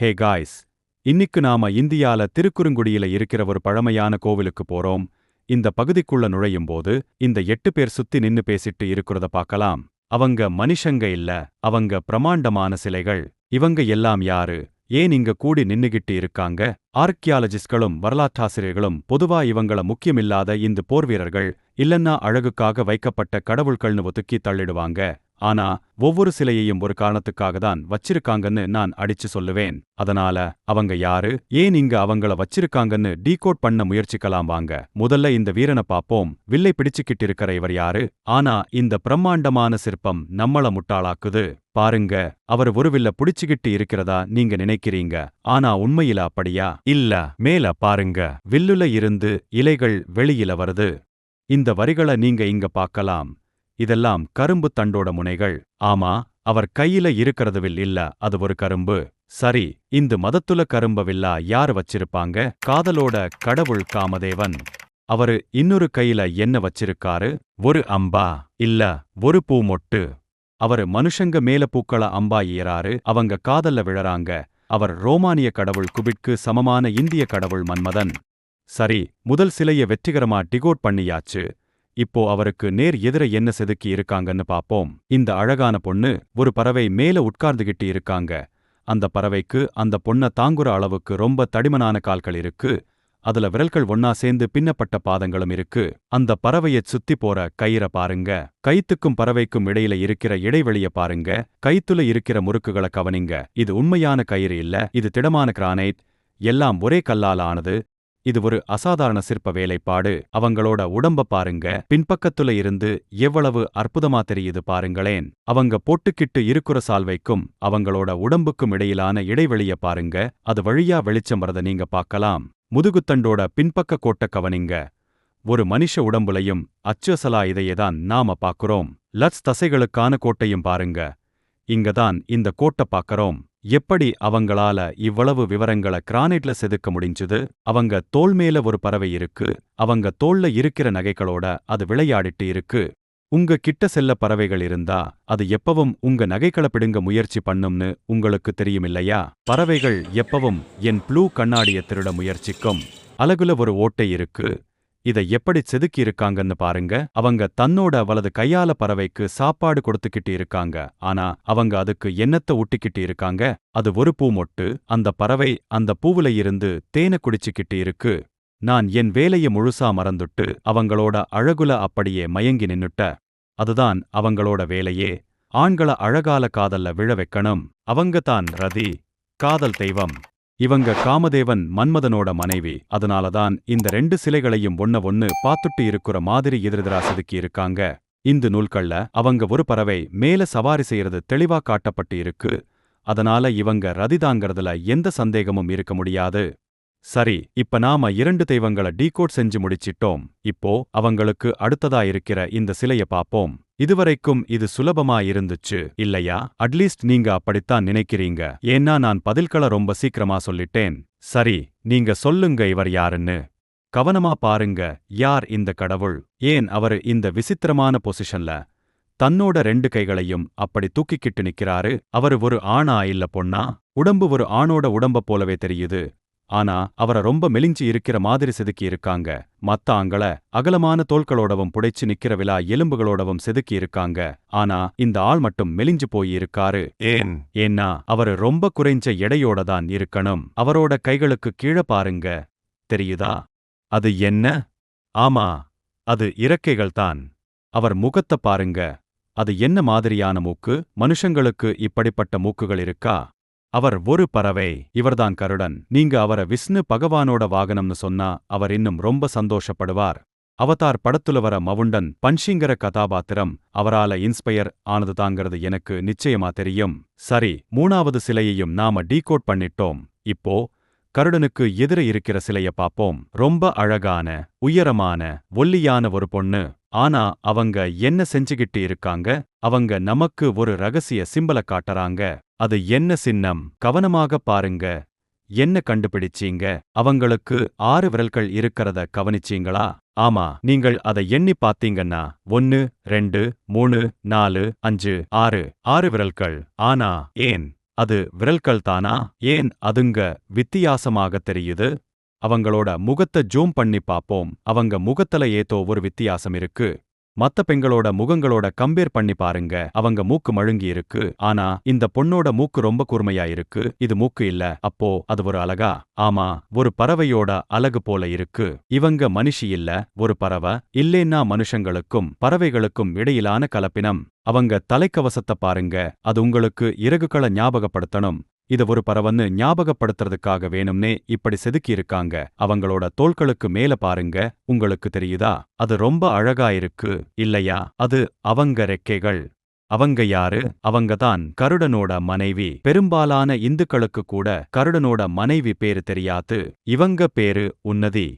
Hey guys இன்னிக்கு நாம இந்தியால திருக்குறுங்குடியில இருக்கிற ஒரு பழமையான கோவிலுக்கு போறோம். இந்த பகுதிக்குள்ள நுழையும் போது இந்த எட்டு பேர் சுத்தி நின்னு பேசிட்டு இருக்கிறத பார்க்கலாம். அவங்க மனுஷங்க இல்ல அவங்க பிரமாண்டமான சிலைகள். இவங்க எல்லாம் யாரு? ஏன் இங்க கூடி நின்னுகிட்டு இருக்காங்க? ஆர்கியாலஜிஸ்ட்களும் வரலாற்றாசிரியர்களும் பொதுவா இவங்கள முக்கியமில்லாத இந்த போர்வீரர்கள் இல்லன்னா அழகுக்காக வைக்கப்பட்ட கடவுள்கள்னு ஒதுக்கி தள்ளிடுவாங்க. ஆனா ஒவ்வொரு சிலையையும் ஒரு காரணத்துக்காக தான் வச்சிருக்காங்கன்னு நான் அடிச்சு சொல்லுவேன். அதனால அவங்க யாரு ஏன் இங்க அவங்கள வச்சிருக்காங்கன்னு டீகோட் பண்ண முயற்சிக்கலாம் வாங்க. முதல்ல இந்த வீரனை பாப்போம். வில்லை பிடிச்சுக்கிட்டு இருக்கிற இவர் யாரு? ஆனா இந்த பிரம்மாண்டமான சிற்பம் நம்மள முட்டாளாக்குது. பாருங்க அவர் ஒரு வில்ல புடிச்சுக்கிட்டு இருக்கிறதா நீங்க நினைக்கிறீங்க? ஆனா உண்மையில அப்படியா? இல்ல மேல பாருங்க. வில்லுல இருந்து இலைகள் வெளியில வருது. இந்த வரிகளை நீங்க இங்க பார்க்கலாம். இதெல்லாம் கரும்பு தண்டோட முனைகள். ஆமா அவர் கையில இருக்கிறதுவில் இல்ல அது ஒரு கரும்பு. சரி இந்த மதத்துல கரும்ப வில்லா யார் வச்சிருப்பாங்க? காதலோட கடவுள் காமதேவன். அவரு இன்னொரு கையில என்ன வச்சிருக்காரு? ஒரு அம்பா இல்ல ஒரு பூ மொட்டு அவரு மனுஷங்க மேல பூக்கள அம்பா ஏறாரு அவங்க காதல்ல விழறாங்க. அவர் ரோமானிய கடவுள் குபிட்கு சமமான இந்திய கடவுள் மன்மதன். சரி முதல் சிலைய வெற்றிகரமா டிகோட் பண்ணியாச்சு. இப்போ அவருக்கு நேர் எதிர என்ன செதுக்கி இருக்காங்கன்னு பாப்போம். இந்த அழகான பொண்ணு ஒரு பறவை மேல உட்கார்ந்துகிட்டு இருக்காங்க. அந்த பறவைக்கு அந்த பொண்ண தாங்குற அளவுக்கு ரொம்ப தடிமனான கால்கள் இருக்கு. அதுல விரல்கள் ஒன்னா சேர்ந்து பின்னப்பட்ட பாதங்களும் இருக்கு. அந்த பறவையச் சுத்தி போற கயிற பாருங்க. கைத்துக்கும் பறவைக்கும் இடையில இருக்கிற இடைவெளிய பாருங்க. கைத்துல இருக்கிற முறுக்குகளை கவனிங்க. இது உண்மையான கயிறு இல்ல இது திடமான கிரானைட். எல்லாம் ஒரே கல்லால ஆனது. இது ஒரு அசாதாரண சிற்ப வேலைப்பாடு. அவங்களோட உடம்ப பாருங்க. பின்பக்கத்துல இருந்து எவ்வளவு அற்புதமா தெரியுது பாருங்களேன். அவங்க போட்டுக்கிட்டு இருக்குற சால்வைக்கும் அவங்களோட உடம்புக்கும் இடையிலான இடைவெளிய பாருங்க. அது வழியா வெளிச்சம் வரத நீங்க பார்க்கலாம். முதுகுத்தண்டோட பின்பக்க கோட்ட கவனிங்க. ஒரு மனுஷ உடம்புலையும் அச்சசலா இதையேதான் நாம பாக்குறோம் லட்ஸ் தசைகளுக்கான கோட்டையும் பாருங்க. இங்கதான் இந்த கோட்டை பாக்கறோம் எப்படி அவங்களால இவ்வளவு விவரங்கள கிரானைட்ல செதுக்க முடிஞ்சுது? அவங்க தோல் மேல ஒரு பறவை இருக்கு. அவங்க தோல்ல இருக்கிற நகைகளோட அது விளையாடிட்டு இருக்கு. உங்க கிட்ட செல்ல பறவைகள் இருந்தா அது எப்பவும் உங்க நகைகளை பிடுங்க முயற்சி பண்ணும்னு உங்களுக்கு தெரியுமில்லையா? பறவைகள் எப்பவும் என் ப்ளூ கண்ணாடிய திருட முயற்சிக்கும். அலகுல ஒரு ஓட்டை இருக்கு. இதை எப்படி செதுக்கி இருக்காங்கன்னு பாருங்க. அவங்க தன்னோட வலது கையால பறவைக்கு சாப்பாடு கொடுத்துக்கிட்டு இருக்காங்க ஆனா அவங்க அதுக்கு எண்ணத்தை ஒட்டிக்கிட்டு இருக்காங்க அது ஒரு பூ மொட்டு அந்த பறவை அந்த பூவுல இருந்து தேனை குடிச்சுக்கிட்டு இருக்கு நான் என் வேலைய முழுசா மறந்துட்டு அவங்களோட அழகுல அப்படியே மயங்கி நின்னுட்ட. அதுதான் அவங்களோட வேலையே. ஆண்கள அழகால காதல்ல விழ வைக்கணும். அவங்க தான் ரதி காதல் தெய்வம். இவங்க காமதேவன் மன்மதனோட மனைவி. அதனாலதான் இந்த ரெண்டு சிலைகளையும் ஒன்ன ஒன்னு பாத்துட்டு இருக்கிற மாதிரி எதிரெதிரா செதுக்கி இருக்காங்க. இந்த நூல்கள்ல அவங்க ஒரு பறவை மேல சவாரி செய்யறது தெளிவா காட்டப்பட்டு இருக்கு. அதனால இவங்க ரதிதாங்கிறதுல எந்த சந்தேகமும் இருக்க முடியாது. சரி இப்ப நாம இரண்டு தெய்வங்கள டீகோட் செஞ்சு முடிச்சிட்டோம். இப்போ அவங்களுக்கு அடுத்ததா இருக்கிற இந்த சிலைய பாப்போம். இதுவரைக்கும் இது சுலபமா இருந்துச்சு இல்லையா? அட்லீஸ்ட் நீங்க அப்படித்தான் நினைக்கிறீங்க. ஏன்னா நான் பதில்களை ரொம்ப சீக்கிரமா சொல்லிட்டேன். சரி நீங்க சொல்லுங்க இவர் யாருன்னு. கவனமா பாருங்க யார் இந்த கடவுள்? ஏன் அவரு இந்த விசித்திரமான பொசிஷன்ல தன்னோட ரெண்டு கைகளையும் அப்படி தூக்கிக்கிட்டு நிக்கிறாரு? அவரு ஒரு ஆணா இல்ல பொண்ணா? உடம்பு ஒரு ஆணோட உடம்ப போலவே தெரியுது. ஆனா அவர ரொம்ப மெலிஞ்சு இருக்கிற மாதிரி செதுக்கி இருக்காங்க மத்த ஆங்கள அகலமான தோள்களோடவும் புடைச்சு நிக்கிற விழா எலும்புகளோடவும் செதுக்கி இருக்காங்க ஆனா இந்த ஆள் மட்டும் மெலிஞ்சு போய் இருக்காரு ஏன்? ஏன்னா அவரு ரொம்ப குறைஞ்ச எடையோட தான் இருக்கணும். அவரோட கைகளுக்கு கீழே பாருங்க. தெரியுதா? அது என்ன? ஆமா அது இறக்கைகள் தான். அவர் முகத்த பாருங்க. அது என்ன மாதிரியான மூக்கு? மனுஷங்களுக்கு இப்படிப்பட்ட மூக்குகள் இருக்கா? அவர் ஒரு பறவை. இவர்தான் கருடன். நீங்க அவர விஷ்ணு பகவானோட வாகனம்னு சொன்னா அவர் இன்னும் ரொம்ப சந்தோஷப்படுவார். அவதார் படத்துல வர மவுண்டன் பன்ஷிங்கர கதாபாத்திரம் அவரால இன்ஸ்பயர் ஆனதுதாங்கிறது எனக்கு நிச்சயமா தெரியும். சரி மூணாவது சிலையையும் நாம டீகோட் பண்ணிட்டோம். இப்போ கருடனுக்கு எதிர இருக்கிற சிலைய பாப்போம். ரொம்ப அழகான உயரமான ஒல்லியான ஒரு பொண்ணு. ஆனா அவங்க என்ன செஞ்சுகிட்டு இருக்காங்க? அவங்க நமக்கு ஒரு ரகசிய சிம்பல காட்டறாங்க. அது என்ன சின்னம்? கவனமாக பாருங்க. என்ன கண்டுபிடிச்சீங்க? அவங்களுக்கு ஆறு விரல்கள் இருக்கிறத கவனிச்சீங்களா? ஆமா நீங்கள் அதை எண்ணி பாத்தீங்கன்னா ஒன்னு ரெண்டு மூணு நாலு அஞ்சு ஆறு ஆறு விரல்கள். ஆனா ஏன்? அது விரல்கள் தானா? ஏன் அதுங்க வித்தியாசமாக தெரியுது? அவங்களோட முகத்த ஜூம் பண்ணி பாப்போம். அவங்க முகத்துல ஏதோ ஒரு வித்தியாசம் இருக்கு. மத்த பெண்களோட முகங்களோட கம்பேர் பண்ணி பாருங்க. அவங்க மூக்கு மழுங்கி இருக்கு. ஆனா இந்த பொண்ணோட மூக்கு ரொம்ப கூர்மையா இருக்கு. இது மூக்கு இல்ல. அப்போ அது ஒரு அழகா? ஆமா ஒரு பறவையோட அழகு போல இருக்கு. இவங்க மனுஷி இல்ல ஒரு பறவை. இல்லேன்னா மனுஷங்களுக்கும் பறவைகளுக்கும் இடையிலான கலப்பினம். அவங்க தலைக்கவசத்தை பாருங்க. அது உங்களுக்கு இறகுகளை ஞாபகப்படுத்தணும். இத ஒரு பறவன்னு ஞாபகப்படுத்துறதுக்காக வேணும்னே இப்படி செதுக்கியிருக்காங்க. அவங்களோட தோள்களுக்கு மேல பாருங்க. உங்களுக்கு தெரியுதா? அது ரொம்ப அழகா இருக்கு. இல்லையா? அது அவங்க ரெக்கைகள். அவங்க யாரு? அவங்க தான் கருடனோட மனைவி. பெரும்பாலான இந்துக்களுக்கு கூட கருடனோட மனைவி பேரு தெரியாது. இவங்க பேரு உன்னதி.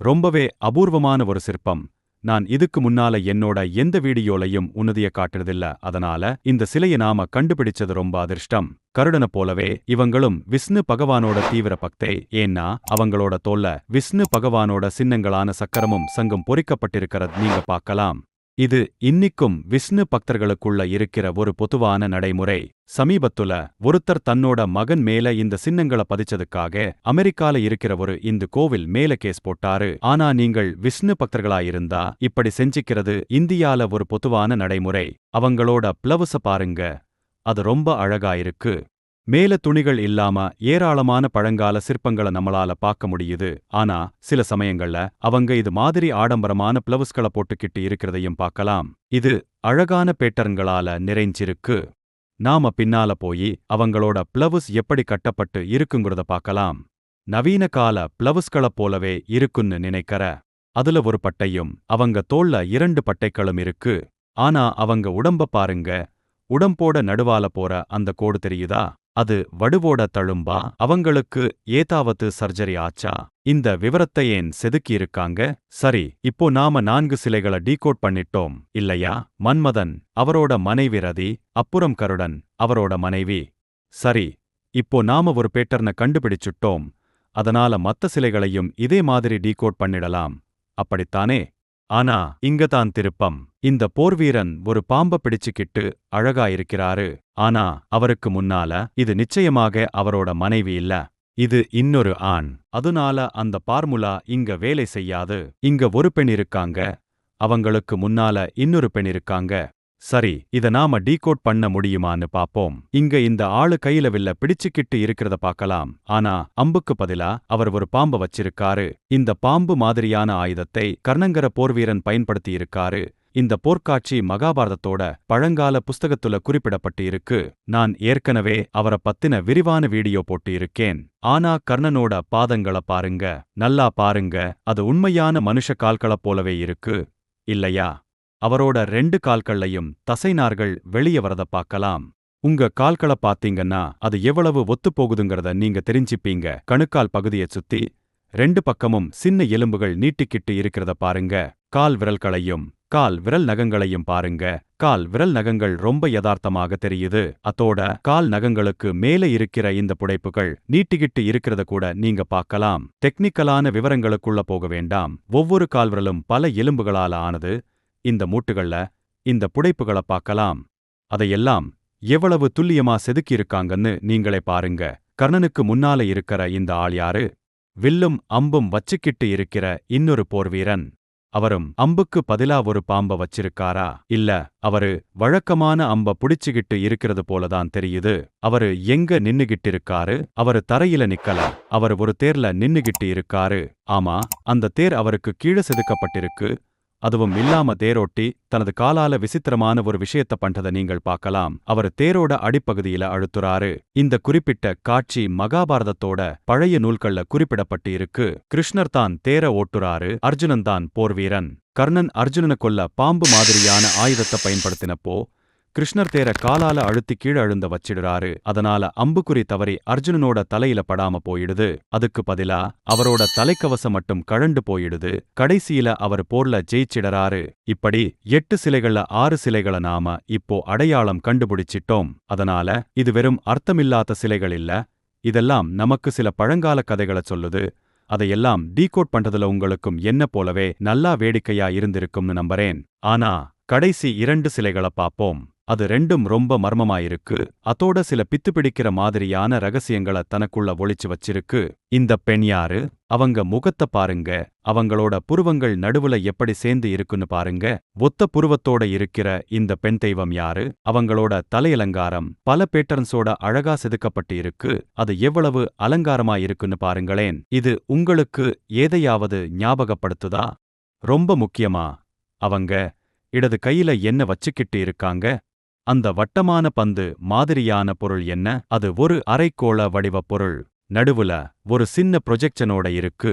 ரொம்பவே அபூர்வமான ஒரு சிற்பம். நான் இதுக்கு முன்னால என்னோட எந்த வீடியோலையும் உன்னதிய காட்டுறதில்ல. அதனால இந்த சிலைய நாம கண்டுபிடிச்சது ரொம்ப அதிர்ஷ்டம். கருடனை போலவே இவங்களும் விஷ்ணு பகவானோட தீவிர பக்தை. ஏன்னா அவங்களோட தோல்ல விஷ்ணு பகவானோட சின்னங்களான சக்கரமும் சங்கம் பொறிக்கப்பட்டிருக்கிறது நீங்க பார்க்கலாம். இது இன்னிக்கும் விஷ்ணு பக்தர்களுக்குள்ள இருக்கிற ஒரு பொதுவான நடைமுறை. சமீபத்துல ஒருத்தர் தன்னோட மகன் மேல இந்த சின்னங்கள பதிச்சதுக்காக அமெரிக்கால இருக்கிற ஒரு இந்த கோவில் மேல கேஸ் போட்டாரு. ஆனா நீங்கள் விஷ்ணு பக்தர்களாயிருந்தா இப்படி செஞ்சிக்கிறது இந்தியால ஒரு பொதுவான நடைமுறை. அவங்களோட பிளவுச பாருங்க. அது ரொம்ப அழகா இருக்கு. மேல துணிகள் இல்லாம ஏராளமான பழங்கால சிற்பங்கள நம்மளால பார்க்க முடியுது. ஆனா சில சமயங்கள்ல அவங்க இது மாதிரி ஆடம்பரமான பிளவுஸ்கள போட்டுக்கிட்டு இருக்கிறதையும் பார்க்கலாம். இது அழகான பேட்டர்ன்களால நிறைஞ்சிருக்கு. நாம பின்னால போயி அவங்களோட பிளவுஸ் எப்படி கட்டப்பட்டு இருக்குங்கிறத பார்க்கலாம். நவீன கால பிளவுஸ்கள போலவே இருக்குன்னு நினைக்கற. அதுல ஒரு பட்டையும் அவங்க தோள்ல இரண்டு பட்டைகளும் இருக்கு. ஆனா அவங்க உடம்ப பாருங்க. உடம்போட நடுவால போற அந்த கோடு தெரியுதா? அது வடுவோட தழும்பா அவங்களுக்கு ஏதாவது சர்ஜரி ஆச்சா? இந்த விவரத்தை ஏன் சரி இப்போ நாம நான்கு சிலைகளை டீகோட் பண்ணிட்டோம் இல்லையா? மன்மதன் அவரோட மனைவி ரதி அப்புறம் கருடன் அவரோட மனைவி. சரி இப்போ நாம ஒரு பேட்டர்னை கண்டுபிடிச்சுட்டோம் அதனால மத்த சிலைகளையும் இதே மாதிரி டீகோட் பண்ணிடலாம். அப்படித்தானே? ஆனா இங்கதான் திருப்பம். இந்த போர்வீரன் ஒரு பாம்ப பிடிச்சுக்கிட்டு அழகா இருக்கிறாரு ஆனா அவருக்கு முன்னால இது நிச்சயமாக அவரோட மனைவி இல்ல. இது இன்னொரு ஆண். அதனால அந்த பார்முலா இங்க வேலை செய்யாது. இங்க ஒரு பெண் இருக்காங்க. அவங்களுக்கு முன்னால இன்னொரு பெண் இருக்காங்க. சரி இத நாம டீகோட் பண்ண முடியுமான்னு பாப்போம். இங்க இந்த ஆளு கையில வில்ல பிடிச்சுக்கிட்டு இருக்கிறத பாக்கலாம். ஆனா அம்புக்கு பதிலா அவர் ஒரு பாம்ப வச்சிருக்காரு. இந்த பாம்பு மாதிரியான ஆயுதத்தை கர்ணங்கர போர்வீரன் பயன்படுத்தி இருக்காரு இந்த போர்க்காட்சி மகாபாரதத்தோட பழங்கால புஸ்தகத்துல குறிப்பிடப்பட்டு இருக்கு நான் ஏற்கனவே அவரை பத்தின விரிவான வீடியோ போட்டு இருக்கேன் ஆனா கர்ணனோட பாதங்கள பாருங்க. நல்லா பாருங்க. அது உண்மையான மனுஷ கால்களப் போலவே இருக்கு. இல்லையா? அவரோட ரெண்டு கால்கள்லையும் தசைநார்கள் வெளிய வரத பார்க்கலாம். உங்க கால்களை பாத்தீங்கன்னா அது எவ்வளவு ஒத்துப் போகுதுங்கிறத நீங்க தெரிஞ்சுப்பீங்க. கணுக்கால் பகுதியை சுத்தி ரெண்டு பக்கமும் சின்ன எலும்புகள் நீட்டிக்கிட்டு இருக்கிறத பாருங்க. கால் விரல்களையும் கால் விரல் நகங்களையும் பாருங்க. கால் விரல் நகங்கள் ரொம்ப யதார்த்தமாக தெரியுது. அத்தோட கால் நகங்களுக்கு மேலே இருக்கிற இந்த புடைப்புகள் நீட்டிக்கிட்டு இருக்கிறத கூட நீங்க பார்க்கலாம். டெக்னிக்கலான விவரங்களுக்குள்ள போக வேண்டாம். ஒவ்வொரு கால்விரலும் பல எலும்புகளால ஆனது இந்த மூட்டுகள்ல இந்த புடைப்புகளை பார்க்கலாம். அதையெல்லாம் எவ்வளவு துல்லியமா செதுக்கியிருக்காங்கன்னு நீங்களே பாருங்க. கர்ணனுக்கு முன்னால இருக்கிற இந்த ஆள் யாரு? வில்லும் அம்பும் வச்சுக்கிட்டு இருக்கிற இன்னொரு போர்வீரன் அவரும் அம்புக்கு பதிலா ஒரு பாம்ப வச்சிருக்காரா? இல்ல அவரு வழக்கமான அம்ப புடிச்சுகிட்டு இருக்கிறது போலதான் தெரியுது. அவரு எங்க நின்னுகிட்டு இருக்காரு அவரு தரையில நிக்கல. அவர் ஒரு தேர்ல நின்னுகிட்டு இருக்காரு. ஆமா அந்த தேர் அவருக்கு கீழே செதுக்கப்பட்டிருக்கு. அதுவும் இல்லாம தேரோட்டி தனது காலால விசித்திரமான ஒரு விஷயத்த பண்றத நீங்கள் பார்க்கலாம். அவர் தேரோட அடிப்பகுதியில அழுத்துறாரு. இந்த குறிப்பிட்ட காட்சி மகாபாரதத்தோட பழைய நூல்கள்ல குறிப்பிடப்பட்டு இருக்கு கிருஷ்ணர் தான் தேர ஓட்டுறாரு அர்ஜுனன் தான் போர்வீரன். கர்ணன் அர்ஜுனனை கொல்ல பாம்பு மாதிரியான ஆயுதத்தை பயன்படுத்தினப்போ கிருஷ்ணர் தேர காலால அழுத்தி கீழ அழுந்த வச்சிடுறாரு. அதனால அம்புக்குறி தவறி அர்ஜுனனோட தலையில படாம போயிடுது. அதுக்கு பதிலா அவரோட தலைக்கவசம் மட்டும் கழண்டு போயிடுது. கடைசியில அவர் போர்ல ஜெயிச்சிடறாரு. இப்படி எட்டு சிலைகள்ல ஆறு சிலைகளை நாம இப்போ அடையாளம் கண்டுபிடிச்சிட்டோம். அதனால இது வெறும் அர்த்தமில்லாத சிலைகள் இல்ல. இதெல்லாம் நமக்கு சில பழங்கால கதைகளை சொல்லுது. அதையெல்லாம் டீகோட் பண்றதுல உங்களுக்கும் என்ன போலவே நல்லா வேடிக்கையா இருந்திருக்கும்னு நம்புறேன். ஆனா கடைசி இரண்டு சிலைகளை பாப்போம் அது ரெண்டும் ரொம்ப மர்மமாயிருக்கு. அதோட சில பித்து பிடிக்கிற மாதிரியான ரகசியங்கள தனக்குள்ள ஒளிச்சு வச்சிருக்கு. இந்த பெண் யாரு? அவங்க முகத்த பாருங்க. அவங்களோட புருவங்கள் நடுவுல எப்படி சேர்ந்து இருக்குன்னு பாருங்க. ஒத்த புருவத்தோட இருக்கிற இந்த பெண் தெய்வம் யாரு? அவங்களோட தலையலங்காரம் பல பேட்டர்ன்ஸோட அழகா செதுக்கப்பட்டு இருக்கு. அது எவ்வளவு அலங்காரமா இருக்குன்னு பாருங்களேன். இது உங்களுக்கு ஏதையாவது ஞாபகப்படுத்துதா? ரொம்ப முக்கியமா? அவங்க இடது கையில என்ன வச்சுக்கிட்டு இருக்காங்க? அந்த வட்டமான பந்து மாதிரியான பொருள் என்ன? அது ஒரு அரைக்கோள வடிவ பொருள். நடுவுல ஒரு சின்ன ப்ரொஜெக்ஷனோட இருக்கு.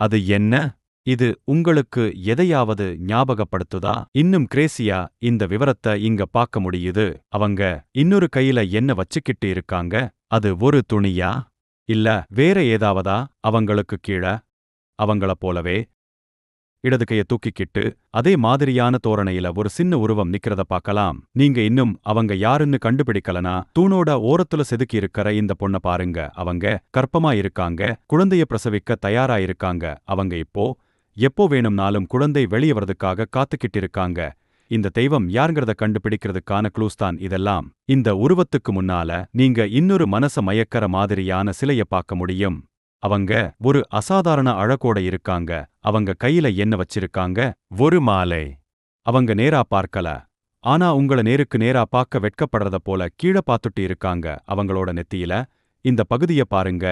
அது என்ன? இது உங்களுக்கு எதையாவது ஞாபகப்படுத்துதா? இன்னும் கிரேசியா இந்த விவரத்தை இங்க பார்க்க முடியுது. அவங்க இன்னொரு கையில என்ன வச்சுக்கிட்டு இருக்காங்க. அது ஒரு துணியா? இல்ல வேற ஏதாவதா? அவங்களுக்கு கீழ? அவங்கள போலவே? இடது கையை தூக்கிக்கிட்டு அதே மாதிரியான தோரணையில ஒரு சின்ன உருவம் நிக்கிறத பார்க்கலாம். நீங்க இன்னும் அவங்க யாருன்னு கண்டுபிடிக்கலனா தூணோட ஓரத்துல செதுக்கி இருக்கிற இந்த பொண்ண பாருங்க. அவங்க கற்பமா இருக்காங்க குழந்தைய பிரசவிக்க தயாரா இருக்காங்க. அவங்க இப்போ எப்போ வேணும்னாலும் குழந்தை வெளியே வரதுக்காக காத்துக்கிட்டு இருக்காங்க. இந்த தெய்வம் யாருங்கிறத கண்டுபிடிக்கிறதுக்கான க்ளூஸ் தான் இதெல்லாம். இந்த உருவத்துக்கு முன்னால நீங்க இன்னொரு மனச மயக்கற மாதிரியான சிலைய பார்க்க முடியும். அவங்க ஒரு அசாதாரண அழகோட இருக்காங்க. அவங்க கையில என்ன வச்சிருக்காங்க. ஒரு மாலை. அவங்க நேரா பார்க்கல. ஆனா உங்கள நேருக்கு நேரா பார்க்க வெட்கப்படுறத போல கீழ பார்த்துட்டு இருக்காங்க அவங்களோட நெத்தியில. இந்த பகுதிய பாருங்க.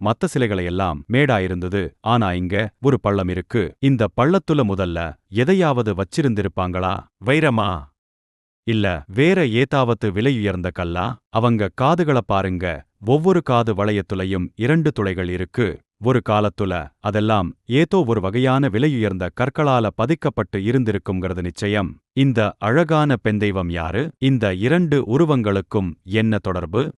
மத்த சிலைகளையெல்லாம் மேடா இருந்தது. ஆனா இங்க ஒரு பள்ளம் இருக்கு. இந்த பள்ளத்துல முதல்ல எதையாவது வச்சிருந்திருப்பாங்களா? வைரமா? இல்ல வேற ஏதாவது விலையுயர்ந்த கல்லா? அவங்க காதுகள பாருங்க. ஒவ்வொரு காது வளையத்துலையும் இரண்டு துளைகள் இருக்கு. ஒரு காலத்துல அதெல்லாம் ஏதோ ஒரு வகையான விலையுயர்ந்த கற்களால பதிக்கப்பட்டு இருந்திருக்குங்கிறது நிச்சயம். இந்த அழகான பெண் தெய்வம் யாரு? இந்த இரண்டு உருவங்களுக்கும் என்ன தொடர்பு?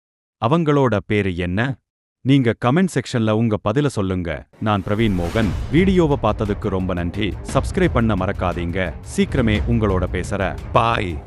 அவங்களோட பேரு என்ன? நீங்க கமெண்ட் செக்ஷன்ல உங்க பதில சொல்லுங்க. நான் பிரவீன் மோகன். வீடியோவை பார்த்ததுக்கு ரொம்ப நன்றி. சப்ஸ்கிரைப் பண்ண மறக்காதீங்க. சீக்கிரமே உங்களோட பேசுற. பாய்.